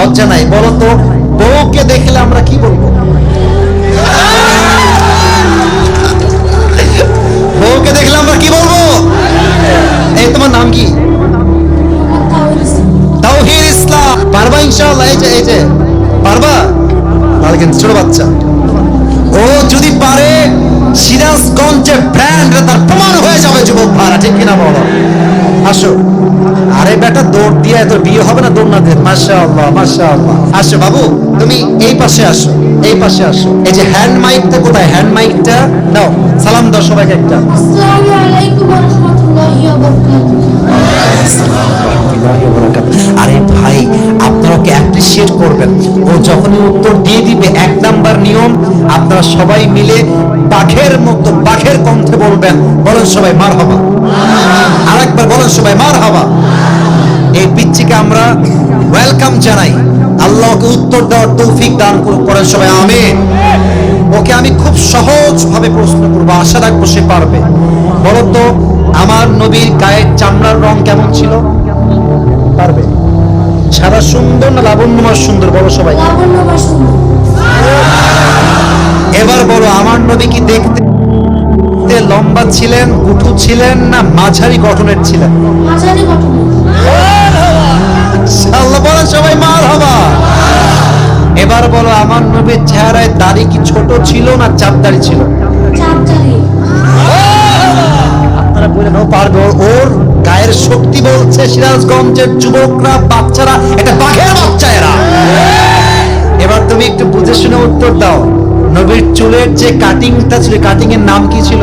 লজ্জা নাই, বলো বউকে দেখলে আমরা কি বলব? বউকে দেখলে আমরা কি বলব? এই তোমার নাম কি? তাওহিদ ইসলাম। পারবা ইনশাআল্লাহ, এই যে এই যে, পারবা? তাহলে ছোট বাচ্চা। ও যদি পারে, সিরাজগঞ্জের ব্র্যান্ড তার প্রমাণ হয়ে যাবে, যুবক ভাড়া, ঠিক কিনা বলো? আসো। আরে বেটা দৌড় দিয়ে এত বিয়ে হবে না দৌড় না দিয়ে মাশাআল্লাহ মাশাআল্লাহ। আসো বাবু তুমি এই পাশে আসো এই পাশে আসো। এই যে হ্যান্ড মাইকটা কোথায়? হ্যান্ড মাইকটা নাও সালাম দাও সবাইকে একটা। আসসালামু আলাইকুম ওয়া রাহমাতুল্লাহি ওয়া বারাকাতুহু আরে ভাই আপনারা ওকে অ্যাপ্রিসিয়েট করবেন। ও যখনই উত্তর দিয়ে দিবে এক নাম্বার নিয়ম আপনারা সবাই মিলে বাঘের মতো বাঘের কণ্ঠে বলবেন। বলেন সবাই মার হবা আরেকবার বলেন সবাই মার হবা এই পিচ্চিকে আমরা ওয়েলকাম জানাই। আল্লাহকে উত্তর দেওয়ার তৌফিক দান করুন সবাই আমিন। ওকে আমি খুব সহজ ভাবে প্রশ্ন করব আশা রাখব সে পারবে। বলো তো আমার নবীর গায়ের চামড়ার রং কেমন ছিল? পারবে। সাদা সুন্দর না লাবণ্যময় সুন্দর? বলো সবাই। এবার বলো আমার নবী কি দেখতে লম্বা ছিলেন উঠু ছিলেন না মাঝারি গঠনের ছিলেন। বলেন সবাই মার হবা এবার বলো আমার নবীর চেহারায় দাড়ি কি ছোট ছিল না চাপ দাড়ি ছিল? আপনারা বললেন ও পারবে ওর গায়ের শক্তি বলছে সিরাজগঞ্জের যুবকরা বাচ্চারা এটা বাঘের বাচ্চা এরা। এবার তুমি একটু বুঝে শুনে উত্তর দাও নবীর চুলের যে কাটিংটা ছিল কাটিং এর নাম কি ছিল?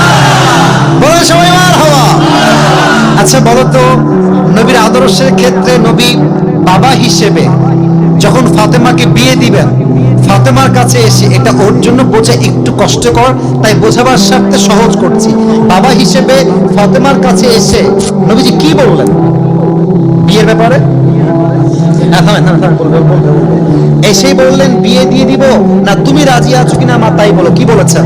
বলেন সবাই মার হওয়া। আচ্ছা বলো তো, নবীর আদর্শের ক্ষেত্রে নবী বাবা হিসেবে যখন ফাতেমাকে বিয়ে দিবেন, ফাতেমার কাছে এসে এটা ওর জন্য বোঝা একটু কষ্টকর, তাই বোঝাবার স্বার্থে সহজ করছি। বাবা হিসেবে ফাতেমার কাছে এসে নবীজি কি বললেন? বিয়ের ব্যাপারে? হ্যাঁ। এসেই বললেন, বিয়ে দিয়ে দিব, না তুমি রাজি আছো কিনা আমার তাই বলো, কি বলেছেন?